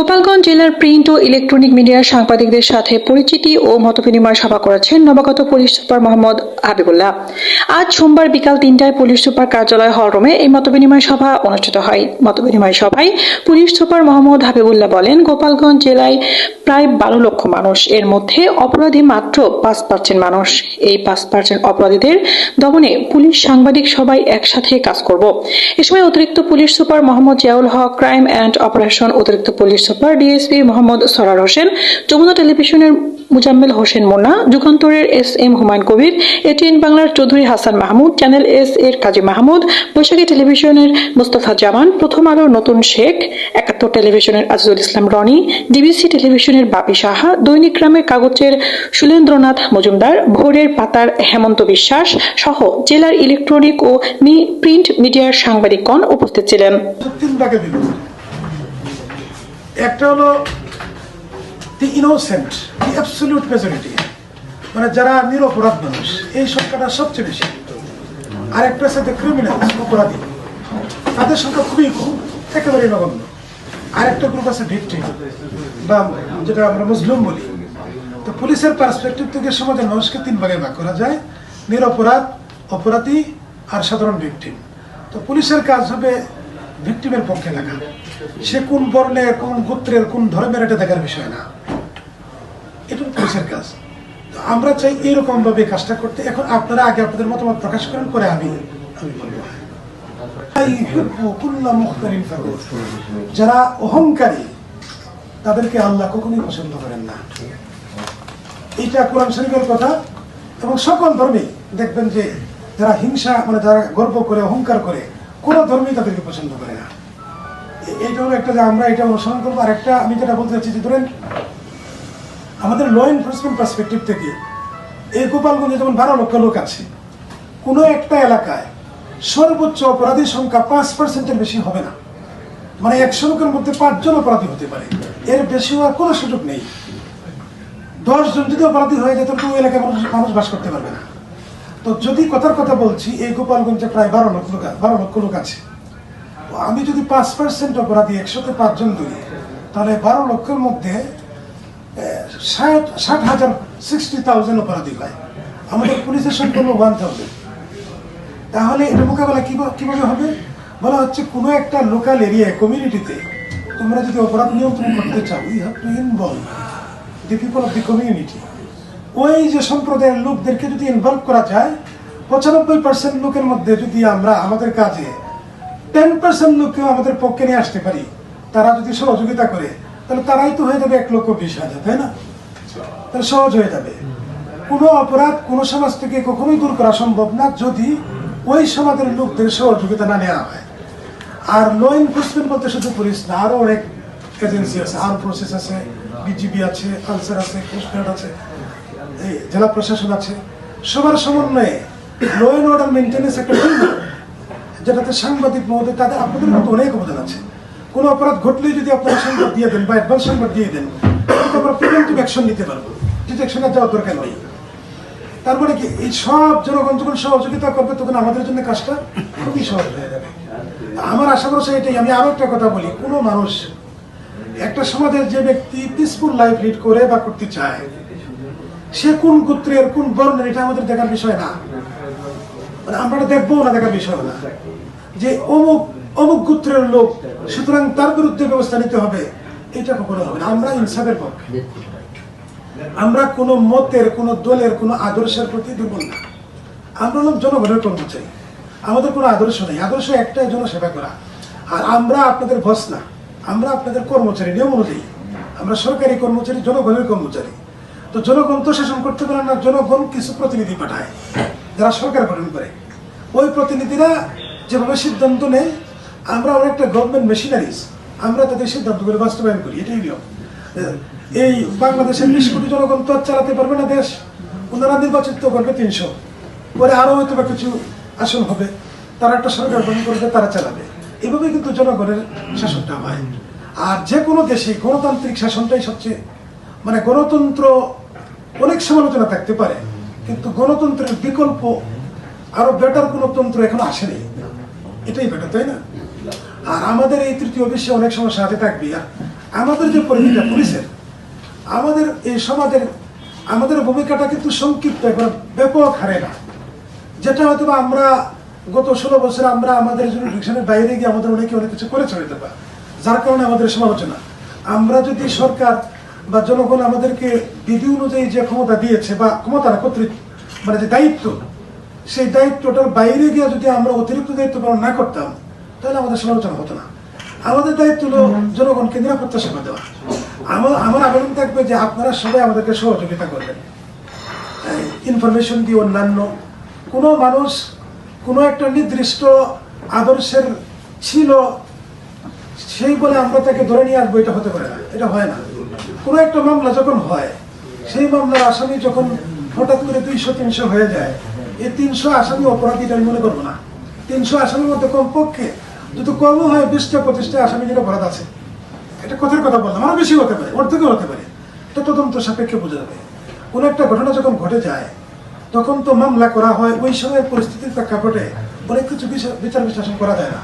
গোপালগঞ্জ জেলার প্রিন্ট ও ইলেকট্রনিক মিডিয়ার সাংবাদিকদের সাথে পরিচিতি ও মতবিনিময় সভা করেছেন নবাগত পুলিশ সুপার মোহাম্মদ হাবিবুল্লাহ। আজ সোমবার বিকাল তিনটায় পুলিশ সুপার কার্যালয় হলরুমে এই মতবিনিময় সভা অনুষ্ঠিত হয়। মতবিনিময় সভায় পুলিশ সুপার মোহাম্মদ হাবিবুল্লাহ বলেন, গোপালগঞ্জ জেলায় প্রায় বারো লক্ষ মানুষ। এর মধ্যে অপরাধী মাত্র পাঁচ পার্সেন্ট মানুষ। এই পাঁচ পার্সেন্ট অপরাধীদের দমনে পুলিশ সাংবাদিক সবাই একসাথে কাজ করব। এ সময় অতিরিক্ত police super Mohammad Ziaul Haque, crime and operation অতিরিক্ত police super DSP Mohammad Sarar Hossain, Jamuna টেলিভিশনের Muzammel Hossain Mona, যুগান্তরের S M Humayun Kabir, ATN বাংলার চৌধুরী হাসান মাহমুদ, চ্যানেল এস এর কাজী মাহমুদ, বৈশাখী টেলিভিশনের মোস্তফা জামান, প্রথম আলোর নতুন শেখ, একাত্তর টেলিভিশনের আজিজুল ইসলাম রনি, ডিবিসি টেলিভিশনের বাপি সাহা, দৈনিক গ্রামের কাগজের সুলেন্দ্রনাথ মজুমদার, ভোরের পাতার হেমন্ত বিশ্বাস সহ জেলার ইলেকট্রনিক ও প্রিন্ট মিডিয়ার সাংবাদিকগণ উপস্থিত ছিলেন। একটা হলো the innocent the absolute majority মানে যারা নিরপরাধ মানুষ, এই সংখ্যাটা সবচেয়ে বেশি। আর একটা দ্য ক্রিমিনাল অপরাধী। তাদের সংখ্যা খুবই কম একেবারে নগণ্য। আর একটা গ্রুপ আছে ভিক্টিম বা যেটা আমরা মুসলিম বলি। তো পুলিশের পার্সপেক্টিভ থেকে সমাজের মানুষকে তিন ভাগে ভাগ করা যায়, নিরপরাধ, অপরাধী আর সাধারণ ভিকটিম তো পুলিশের কাজ হবে ভিকটিমের পক্ষে দেখা সে কোন বর্ণের কোন গোত্রের, কোন ধর্মের এটা দেখার বিষয় না। এটা পুলিশের কাজ। আমরা চাই এরকম ভাবে কাজটা করতে। এখন আপনারা আগে আপনাদের মতামত প্রকাশ করেন করে আমি আমি বলব। যারা অহংকারী, তাদেরকে আল্লাহ কখনোই পছন্দ করেন না। এটা কোরআন শরীফের কথা। এবং সকল ধর্মে দেখবেন যে যারা হিংসা মানে যারা গর্ব করে, অহংকার করে কোন ধর্মই তাদেরকে পছন্দ করে না। এইটা হলো একটা যে আমরা এটা অনুসরণ করব। আর একটা আমি যেটা বলতে চাচ্ছি যে ধরেন, আমাদের ল এনফোর্সমেন্ট পার্সপেক্টিভ থেকে এই গোপালগঞ্জে যেমন বারো লক্ষ লোক আছে, কোনো একটা এলাকায় সর্বোচ্চ অপরাধীর সংখ্যা পাঁচ পার্সেন্টের বেশি হবে না। মানে একশো লোকের মধ্যে পাঁচজন অপরাধী হতে পারে। এর বেশি হওয়ার কোনো সুযোগ নেই। দশজন যদি অপরাধী হয়ে যেত তো ওই এলাকায় মানুষ বাস করতে পারবে না। তো যদি কথার কথা বলছি, এই গোপালগঞ্জে প্রায় বারো লক্ষ লোক বারো লক্ষ লোক আছে। আমি যদি পাঁচ পার্সেন্ট অপরাধী একশোতে পাঁচজন ধরি, তাহলে বারো লক্ষের মধ্যে ষাট ষাট হাজার সিক্সটি থাউজেন্ড অপরাধী হয়। আমাদের পুলিশের হলো ওয়ান থাউজেন্ড তাহলে এটা মোকাবেলা কীভাবে হবে? বলা হচ্ছে কোনো একটা লোকাল এরিয়ায় কমিউনিটিতে তোমরা যদি অপরাধ নিয়ন্ত্রণ করতে চাও you have to involve the people of the community ওই যে সম্প্রদায়ের লোকদেরকে যদি ইনভলভ করা যায়, পঁচানব্বই পার্সেন্ট লোকের মধ্যে যদি আমরা আমাদের কাজে টেন পার্সেন্ট লোককেও আমাদের পক্ষে নিয়ে আসতে পারি, তারা যদি সহযোগিতা করে, তাহলে তারাই তো হয়ে যাবে এক লক্ষ বিশ হাজার, তাই না? তাহলে সহজ হয়ে যাবে। কোনো অপরাধ কোনো সমাজ থেকে কখনোই দূর করা সম্ভব না যদি ওই সমাজের লোকদের সহযোগিতা না নেওয়া হয়। আর ল এনফোর্সমেন্ট বলতে শুধু পুলিশ না আরও অনেক এজেন্সি আছে আর্ম প্রসেস আছে বিজিবি আছে আনসার আছে কোস্টগার্ড আছে। জেলা প্রশাসন আছে, সবার সমন্বয়ে ল অ্যান্ড অর্ডার মেনটেন্যান্স একটা যেটাতে সাংবাদিক মহোদয়, তাদের আপনাদের মতো অনেক অবদান আছে। কোনো অপরাধ ঘটলেই যদি আপনারা সংবাদ দিয়ে দেন বা অ্যাডভান্স সংবাদ দিয়ে দেন আমরা প্রিভেন্টিভ অ্যাকশন নিতে পারব। ডিটেকশনে যাওয়ার দরকার নেই। তারপরে কি, এই সব জনগণ যখন সহযোগিতা করবে, তখন আমাদের জন্য কাজটা খুবই সহজ হয়ে যাবে। আমার আশা ভরসা এটাই, আমি আরও একটা কথা বলি, কোনো মানুষ একটা সমাজের যে ব্যক্তি পিসফুল লাইফ লিড করে বা করতে চায় সে কোন গোত্রের, কোন বর্ণের, এটা আমাদের দেখার বিষয় না। মানে আমরা দেখব না, দেখার বিষয় না। যে অমুক অমুক গোত্রের লোক, সুতরাং তার বিরুদ্ধে ব্যবস্থা নিতে হবে, এটা কখনো হবে না। আমরা ইনসাফের পক্ষে। আমরা কোনো মতের, কোনো দলের, কোনো আদর্শের প্রতি দুর্বল না। আমরা হলাম জনগণের কর্মচারী। আমাদের কোনো আদর্শ নেই। আদর্শ একটাই জনসেবা করা। আর আমরা আপনাদের বস না। আমরা আপনাদের কর্মচারী। নিয়ম অনুযায়ী। আমরা সরকারি কর্মচারী, জনগণের কর্মচারী। তো জনগণ তো শাসন করতে পারে না, জনগণ কিছু প্রতিনিধি পাঠায়, যারা সরকার গঠন করে। ওই প্রতিনিধিরা যেভাবে সিদ্ধান্ত নেয়, আমরা অনেকটা গভর্নমেন্ট মেশিনারিজ আমরা তাদের সিদ্ধান্তগুলো বাস্তবায়ন করি, এটাই নিয়ম। এই বাংলাদেশের বিশ কোটি জনগণ তো চালাতে পারবে না দেশ। ওনারা নির্বাচিত করবে তিনশো। পরে আরও হয়তো বা কিছু আসন হবে, তারা একটা সরকার গঠন করবে, তারা চালাবে। এভাবে কিন্তু জনগণের শাসনটা হয়। আর যে কোনো দেশে গণতান্ত্রিক শাসনটাই সবচেয়ে মানে গণতন্ত্র অনেক সমালোচনা থাকতে পারে, কিন্তু গণতন্ত্রের বিকল্প আরও বেটার কোনো তন্ত্র এখনও আসেনি। এটাই বেটার তাই না? আর আমাদের এই তৃতীয় বিশ্বে অনেক সময় সাথে থাকবে। আর আমাদের যে পরিধিটা পুলিশের, আমাদের এই সমাজের, আমাদের ভূমিকাটা কিন্তু সংক্ষিপ্ত এবং ব্যাপক হারে না। যেটা হয়তো আমরা গত ষোলো বছরে আমরা আমাদের জুরিডিকশনের বাইরে গিয়ে আমাদের অনেকে অনেক কিছু করেছে হয়তো যার কারণে আমাদের সমালোচনা। আমরা যদি সরকার বা জনগণ আমাদেরকে বিধি অনুযায়ী যে ক্ষমতা দিয়েছে বা ক্ষমতা না, কর্তৃত্ব মানে যে দায়িত্ব, সেই দায়িত্বটার বাইরে গিয়ে যদি আমরা অতিরিক্ত দায়িত্ব পালন না করতাম, তাহলে আমাদের সমালোচনা হতো না। আমাদের দায়িত্ব হলো জনগণকে নিরাপত্তা সেবা দেওয়া। আমার আমার আবেদন থাকবে যে আপনারা সবাই আমাদেরকে সহযোগিতা করবেন। ইনফরমেশন দিয়ে অন্যান্য কোনো মানুষ কোনো একটা নির্দিষ্ট আদর্শের ছিল সেই বলে আমরা তাকে ধরে নিয়ে আসব, এটা হতে পারে না। এটা হয় না। কোনো একটা মামলা যখন হয়, সেই মামলার আসামি যখন হঠাৎ করে দুইশো, তিনশো হয়ে যায়, এই তিনশো আসামি অপরাধীটা আমি মনে করব না। তিনশো আসামির মধ্যে কমপক্ষে যদি কমও হয়, বিশটা, পঁচিশটা আসামি যেন অপরাধ আছে। এটা কথার কথা বললাম, আরও বেশি হতে পারে ওর থেকেও হতে পারে। এটা তদন্ত সাপেক্ষে বোঝা যাবে। কোনো একটা ঘটনা যখন ঘটে যায়, তখন তো মামলা করা হয়, ওই সময় পরিস্থিতির প্রেক্ষাপটে অনেক কিছু বিচার বিশ্লেষণ করা যায় না।